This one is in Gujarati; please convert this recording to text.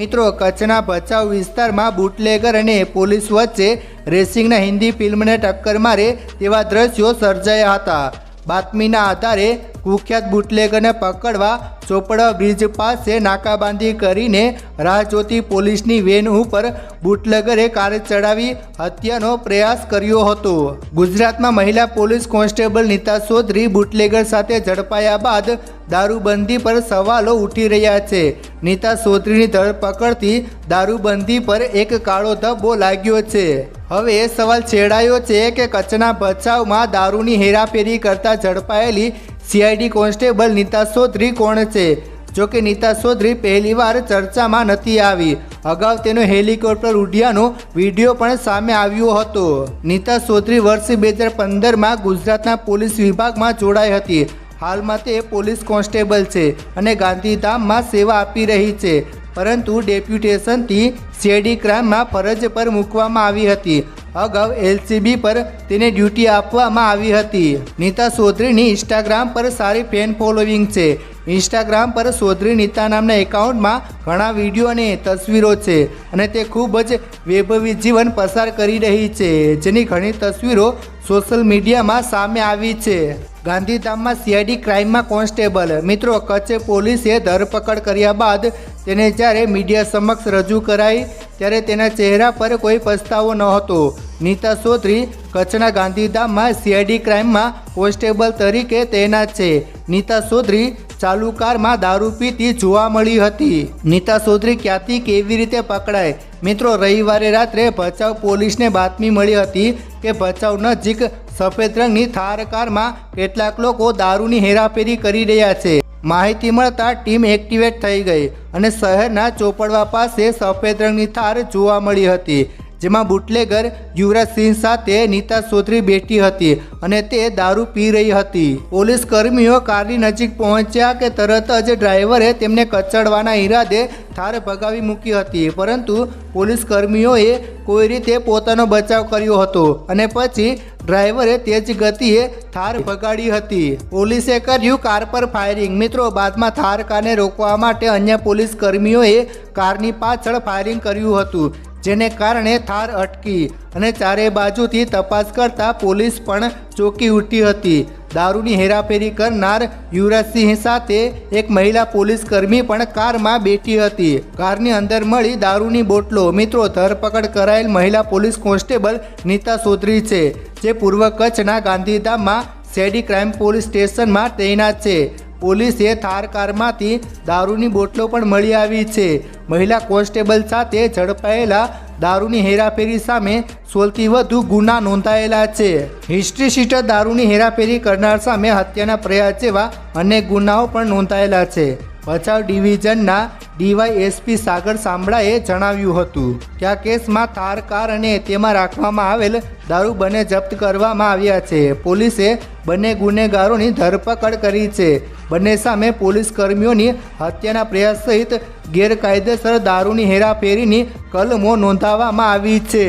મિત્રો, કચ્છના ભચાઉ વિસ્તારમાં બુટલેગર અને પોલીસ વચ્ચે રેસિંગના હિન્દી ફિલ્મને ટક્કર મારે તેવા દ્રશ્યો સર્જાયા હતા. બાતમીના આધારે કુખ્યાત બુટલેગરને પકડવા ચોપડા બ્રિજ પાસે નાકાબાંધી કરીને રાહ જોતી પોલીસની વેન ઉપર બુટલેગરે કાર ચડાવી હત્યાનો પ્રયાસ કર્યો હતો. ગુજરાતમાં મહિલા police constable Nita Chaudhary bootlegger સાથે ઝડપાયા બાદ દારૂબંધી પર સવાલો ઉઠી રહ્યા છે. નીતા ચૌધરીની ધરપકડથી દારૂબંધી પર એક કાળો ધબ્બો લાગ્યો છે. હવે એ સવાલ છેડાયો છે કે કચ્છના ભચાઉમાં દારૂની હેરાફેરી કરતા ઝડપાયેલી સીઆઈડી કોન્સ્ટેબલ નીતા ચૌધરી કોણ છે? જોકે નીતા ચૌધરી પહેલીવાર ચર્ચામાં નથી આવી. અગાઉ તેનો હેલિકોપ્ટર ઉડ્યાનો વીડિયો પણ સામે આવ્યો હતો. નીતા ચૌધરી વર્ષ બે હજાર પંદરમાં ગુજરાતના પોલીસ વિભાગમાં જોડાઈ હતી. હાલમાં તે પોલીસ કોન્સ્ટેબલ છે અને ગાંધીધામમાં સેવા આપી રહી છે. પરંતુ ડેપ્યુટેશનથી સીઆઈડી ક્રાઇમમાં ફરજ પર મૂકવામાં આવી હતી. અગાઉ એલસીબી પર તેને ડ્યુટી આપવામાં આવી હતી. નીતા ચૌધરીની ઇન્સ્ટાગ્રામ પર સારી ફેન ફોલોઈંગ છે. ઇન્સ્ટાગ્રામ પર સોધરી નીતા નામના એકાઉન્ટમાં ઘણા વીડિયો અને તસવીરો છે અને તે ખૂબ જ વૈભવી જીવન પસાર કરી રહી છે, જેની ઘણી તસવીરો સોશિયલ મીડિયામાં સામે આવી છે. ગાંધીધામમાં સીઆઈડી ક્રાઇમમાં કોન્સ્ટેબલ. મિત્રો, કચ્છ પોલીસે ધરપકડ કર્યા બાદ તેને જ્યારે મીડિયા સમક્ષ રજૂ કરાઈ, ત્યારે તેના ચહેરા પર કોઈ પસ્તાવો ન હતો. નીતા ચૌધરી કચ્છના ગાંધીધામમાં સીઆઈડી ક્રાઇમમાં કોન્સ્ટેબલ તરીકે તૈનાત છે. નીતા ચૌધરી ચાલુ કારમાં દારૂ પીતી જોવા મળી હતી. નીતા ચૌધરી ક્યાંથી કેવી રીતે પકડાય? મિત્રો, રવિવારે રાત્રે ભચાઉ પોલીસને બાતમી મળી હતી કે ભચાઉ નજીક સફેદ રંગની થાર કારમાં કેટલાક લોકો દારૂની હેરાફેરી કરી રહ્યા છે. માહિતી મળતા ટીમ એક્ટિવેટ થઈ ગઈ અને શહેરના ચોપડવા પાસે સફેદ રંગની થાર જોવા મળી હતી. જેમાં બુટલેગર યુવરાજસિંહ સાથે નીતા ચૌધરી બેઠી હતી અને તે દારૂ પી રહી હતી. પોલીસ કર્મીઓ કારની નજીક પહોંચ્યા કે તરત જ ડ્રાઈવરે તેમને કચડવાના ઈરાદે થાર ભગાવી મૂકી હતી. પરંતુ પોલીસ કર્મીઓએ કોઈ રીતે પોતાનો બચાવ કર્યો હતો અને પછી ડ્રાઈવરે તેજ ગતિએ થાર ભગાડી હતી. પોલીસે કર્યું કાર પર ફાયરિંગ. મિત્રો, બાદમાં થાર કારને રોકવા માટે અન્ય પોલીસ કર્મીઓએ કારની પાછળ ફાયરિંગ કર્યું હતું. જેને કારણે થાર અટકી અને ચારે બાજુથી તપાસ કરતા પોલીસ પણ ચોકી ઉઠી હતી. દારૂની હેરાફેરી કરનાર યુવરાજસિંહ સાથે એક મહિલા પોલીસ કર્મી પણ કારમાં બેઠી હતી. કારની અંદર મળી દારૂની બોટલો. મિત્રો, ધરપકડ કરાયેલ મહિલા પોલીસ કોન્સ્ટેબલ નીતા ચૌધરી છે, જે પૂર્વ કચ્છના ગાંધીધામમાં શેડી ક્રાઇમ પોલીસ સ્ટેશનમાં તૈનાત છે. પોલીસે થાર કારમાંથી દારૂની બોટલો પણ મળી આવી છે. મહિલા કોન્સ્ટેબલ સાથે ઝડપાયેલા દારૂની હેરાફેરી સામે સોલથી વધુ ગુના નોંધાયેલા છે. હિસ્ટ્રી શીટર દારૂની હેરાફેરી કરનાર સામે હત્યાના પ્રયાસ જેવા અનેક ગુનાઓ પણ નોંધાયેલા છે. ભચાઉ ડિવિઝનના ડીવાયએસપી સાગર સાંભળાએ જણાવ્યું હતું કે આ કેસમાં થાર કાર અને તેમાં રાખવામાં આવેલ દારૂ બંને જપ્ત કરવામાં આવ્યા છે. પોલીસે બંને ગુનેગારોની ધરપકડ કરી છે. બંને સામે પોલીસ કર્મીઓની હત્યાના પ્રયાસ સહિત ગેરકાયદેસર દારૂની હેરાફેરીની કલમો નોંધાવવામાં આવી છે.